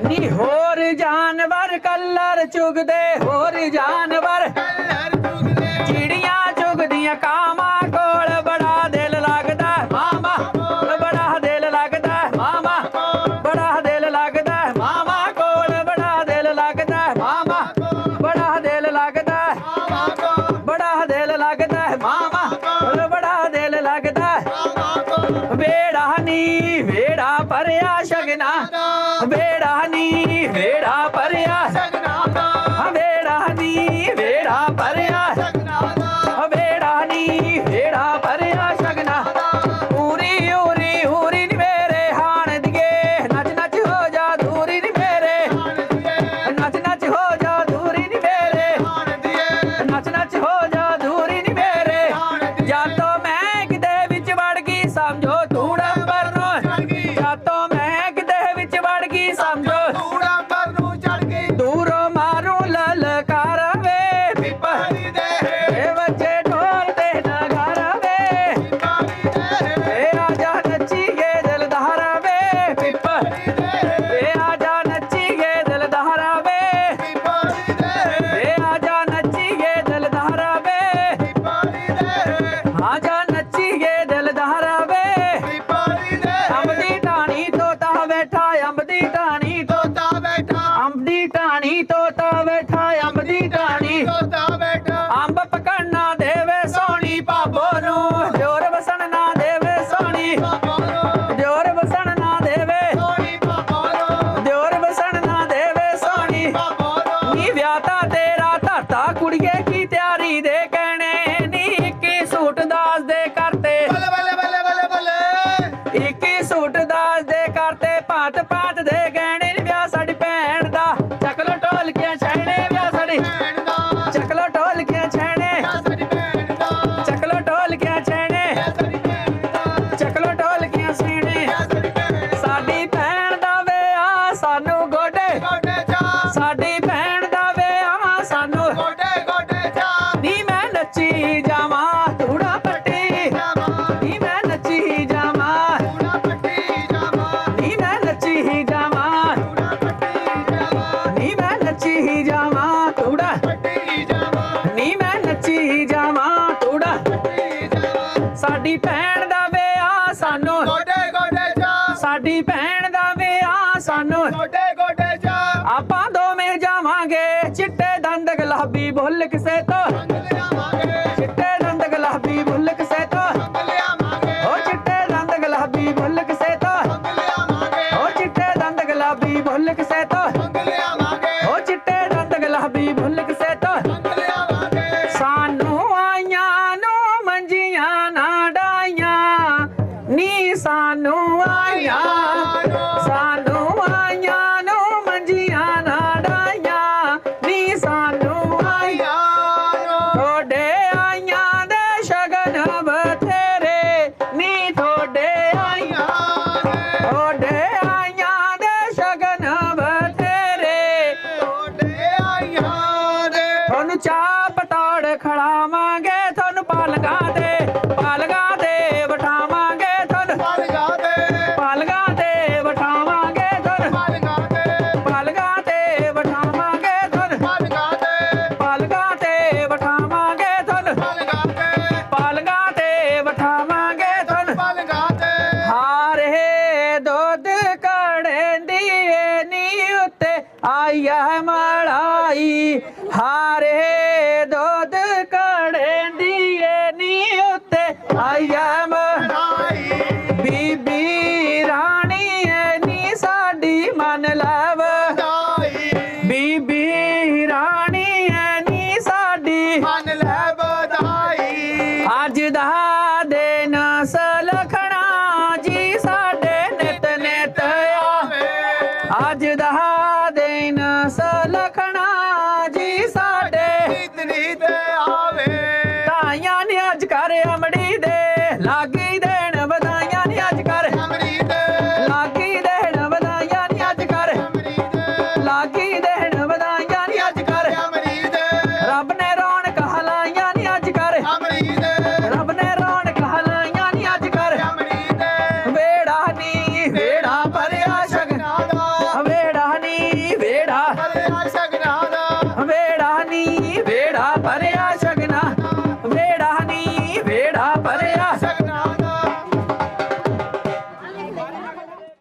ਨੀ ਹੋਰ ਜਾਨਵਰ ਕਲਰ ਚੁਗਦੇ ਹੋਰ ਜਾਨਵਰ verani, verani. ਵਿਆਹ ਤਾਂ ਤੇਰਾ ਧਰਤਾ ਕੁੜੀਏ ਕੀ ਤਿਆਰੀ ਦੇ ਕਹਿਣੇ? ਨੀ ਇੱਕੀ ਸੂਟ ਦਾਸ ਦੇ ਕਰਤੇ। ਬੱਲੇ ਬੱਲੇ ਬੱਲੇ ਬੱਲੇ ਬੱਲੇ। ਇੱਕੀ ਸੂਟ ਦਾਸ ਦੇ ਕਰਤੇ ਪਾਟ ਪਾਟ ਦੇ முள்ளுக்கு சேர்த்தோ ਖੜਾਵਾਂਗੇ ਤੁਹਾਨੂੰ ਪਾਲਗਾ ਤੇ ਪਾਲਗਾ ਤੇ ਬਿਠਾਵਾਂਗੇ ਤੁਹਾਨੂੰ। ਪਾਲਗਾ ਤੇ। ਪਾਲਗਾ ਤੇ ਬਿਠਾਵਾਂਗੇ ਤੁਹਾਨੂੰ। ਪਾਲਗਾ ਤੇ। ਪਾਲਗਾ ਤੇ ਬਿਠਾਵਾਂਗੇ ਤੁਹਾਨੂੰ। ਪਾਲਗਾ ਤੇ। ਪਾਲਗਾ ਤੇ ਬਿਠਾਵਾਂਗੇ ਤੁਹਾਨੂੰ। ਪਾਲਗਾ ਤੇ। ਪਾਲਗਾ ਤੇ ਬਿਠਾਵਾਂਗੇ ਤੁਹਾਨੂੰ। ਪਾਲਗਾ ਤੇ। ਹਾਰੇ ਦੁੱਧ ਕੜੰਦੀ ਨੀ ਉੱਤੇ। ਆਇਆ ਮਲਾਈ ਹਾਰੇ நிலவ Happy.